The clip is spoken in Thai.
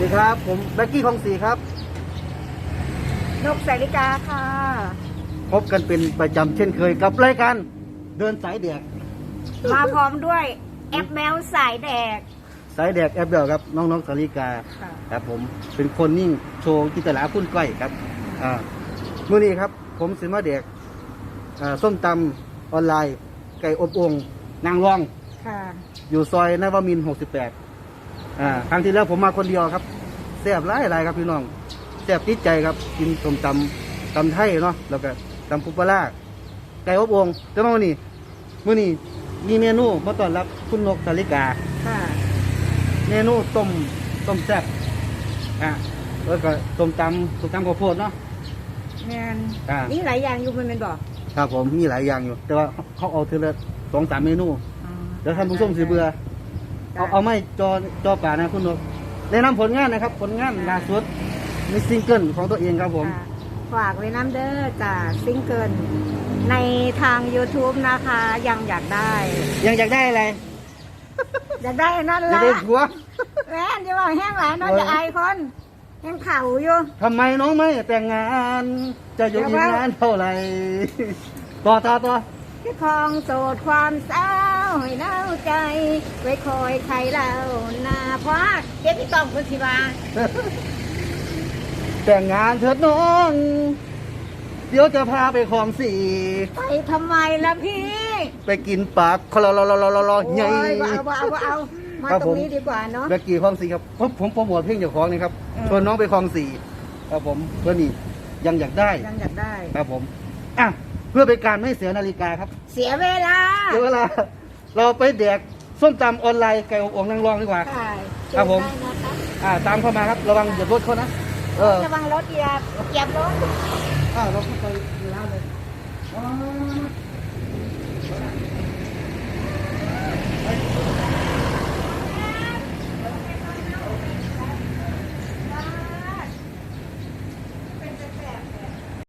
สวัสดีครับ ผมแบ็กกี้คลองสีครับ นกสาริกาค่ะ พบกันเป็นประจำเช่นเคยกับรายการเดินสายแดก มาพร้อมด้วยแอปแมวสายแดก สายแดกแอปเดียวครับ น้องๆสาริกาค่ะ ครับผมเป็นคนนิ่งโชว์กิจลาคุณก้อยครับอ่ามื่อนี้ครับ ผมสิมาแดกอ่าส้มตำออนไลน์ ไก่อบโองนางรอง ค่ะ อยู่ซอยนวมินทร์68 อ่าครั้งที่แล้วผมมาคนเดียวครับแซ่บหลายหลายครับพี่น้องแซ่บติดใจครับกินส้มตำตำไทยเนาะแล้วก็ตำปุปลาร้าไก่อบโองแต่ว่ามื่อนี้มื่อนี้มีเมนูมาต้อนรับคุณนกสาริกาค่ะเมนูต้มต้มแซ่บอ่าแล้วก็ต้มตำต้มตำข้าวโพดเนาะแมนอ่านี่หลายอย่างอยู่มันเป็นบอกครับผมมีหลายอย่างอยู่ แต่ว่าเขาเอาเทละสองสามเมนูเดี๋ยวท่านผู้ชมสิเบื่อ เอาเอาไม่จอจอป่านะคุณนกแนะนำผลงานนะครับ ผลงานล่าสุดมีซิงเกิลของตัวเองครับผม ค่ะฝากไว้น้ำเด้อจากซิงเกิลในทาง YouTube นะคะ ยังอยากได้ ยังอยากได้อะไรอยากได้อันนั่นอยากละได้ผัว แม่นจะบอกแห้งหลายเน้อยเออจะอายคนยังเข่าอยู่ ทำไมน้องไม่แต่งงาน จะอยู่อีกนานเท่าไหร่ ต่อต่อต่อ ที่คลองโสดความเศร้า ให้เล่าใจ ไว้คอยใครเล่าหน้าเพราะเก็บพี่ต้องคุณสิบาแต่งงานเถิดน้อง เดี๋ยวจะพาไปคลองสี่ ไปทำไมล่ะพี่ไปกินปลาคลอรอรอรอรอรอโอ้ใหญ่ยว่าเอาว่าเอาว่าเอามาครับตรผงมนี้ดีกว่าเนาะแบกกี้คลองสี่ครับผมผมโปรโมทเพลงเจ้าของนี่ครับเออชวนน้องไปคลองสี่ครับผมเพื่อนี่ยังอยากได้ยังอยากได้ ครับผมอะเพื่อเป็นการไม่เสียนาฬิกาครับ เสียเวลาเดี๋ยวเวลา เราไปแดกส้มตำออนไลน์ไก่อบโอ่งนางรองดีกว่าใช่ครับผมได้นะคะอ่าตามเข้ามาครับระวังเหยียบรถเขานะเออระวังรถเหยียบเหยียบรถ อ่าเราเข้าไปอยู่แล้วเลยอ๋อ